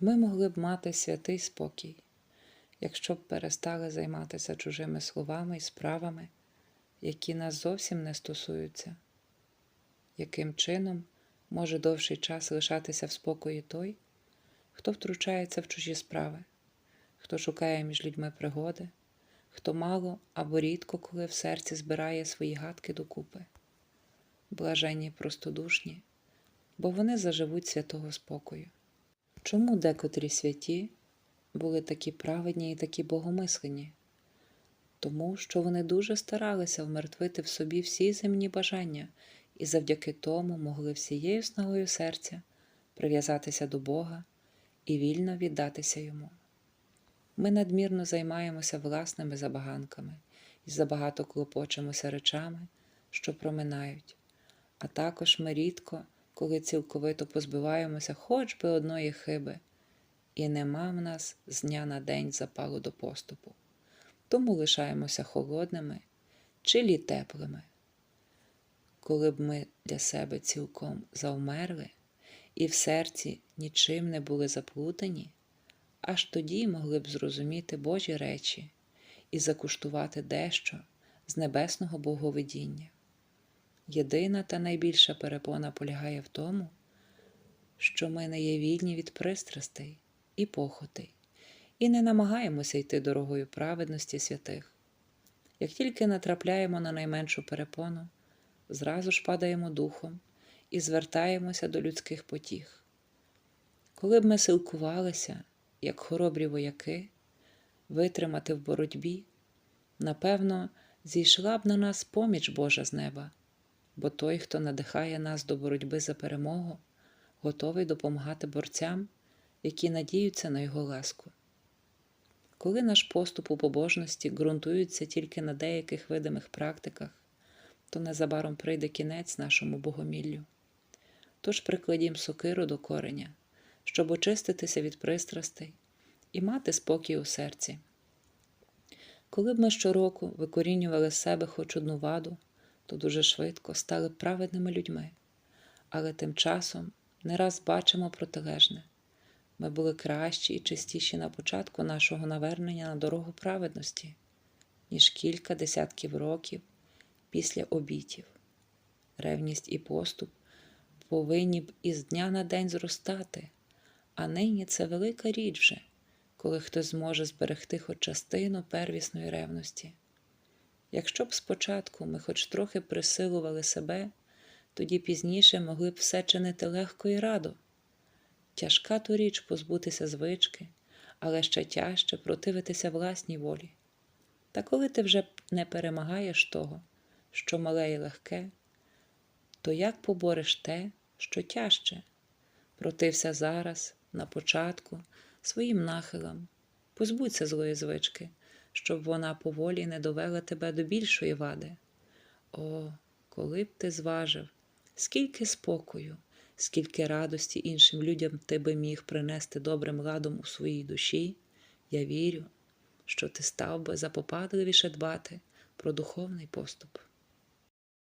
Ми могли б мати святий спокій, якщо б перестали займатися чужими словами і справами, які нас зовсім не стосуються. Яким чином може довший час лишатися в спокої той, хто втручається в чужі справи, хто шукає між людьми пригоди, хто мало або рідко коли в серці збирає свої гадки докупи, блаженні простодушні, бо вони заживуть святого спокою. Чому декотрі святі були такі праведні і такі богомислені? Тому що вони дуже старалися вмертвити в собі всі земні бажання і завдяки тому могли всією снагою серця прив'язатися до Бога і вільно віддатися йому. Ми надмірно займаємося власними забаганками і забагато клопочемося речами, що проминають, а також ми рідко, коли цілковито позбиваємося хоч би одної хиби, і нема в нас з дня на день запалу до поступу, тому лишаємося холодними чи лі теплими. Коли б ми для себе цілком завмерли і в серці нічим не були заплутані, аж тоді могли б зрозуміти Божі речі і закуштувати дещо з небесного боговидіння. Єдина та найбільша перепона полягає в тому, що ми не є вільні від пристрастей і похотей, і не намагаємося йти дорогою праведності святих. Як тільки натрапляємо на найменшу перепону, зразу ж падаємо духом і звертаємося до людських потіг. Коли б ми силкувалися, як хоробрі вояки, витримати в боротьбі, напевно, зійшла б на нас поміч Божа з неба, бо той, хто надихає нас до боротьби за перемогу, готовий допомагати борцям, які надіються на його ласку. Коли наш поступ у побожності ґрунтується тільки на деяких видимих практиках, то незабаром прийде кінець нашому богоміллю. Тож прикладім сокиру до кореня, щоб очиститися від пристрастей і мати спокій у серці. Коли б ми щороку викорінювали з себе хоч одну ваду, то дуже швидко стали праведними людьми, але тим часом не раз бачимо протилежне. Ми були кращі і чистіші на початку нашого навернення на дорогу праведності, ніж кілька десятків років після обітів. Ревність і поступ повинні б із дня на день зростати, а нині це велика річ вже, коли хтось зможе зберегти хоч частину первісної ревності. Якщо б спочатку ми хоч трохи присилували себе, тоді пізніше могли б все чинити легко і радо. Тяжка то річ позбутися звички, але ще тяжче противитися власній волі. Та коли ти вже не перемагаєш того, що мале і легке, то як побореш те, що тяжче? Протився зараз, на початку, своїм нахилам, позбудься злої звички, щоб вона поволі не довела тебе до більшої вади. О, коли б ти зважив, скільки спокою, скільки радості іншим людям ти би міг принести добрим ладом у своїй душі, я вірю, що ти став би запопадливіше дбати про духовний поступ.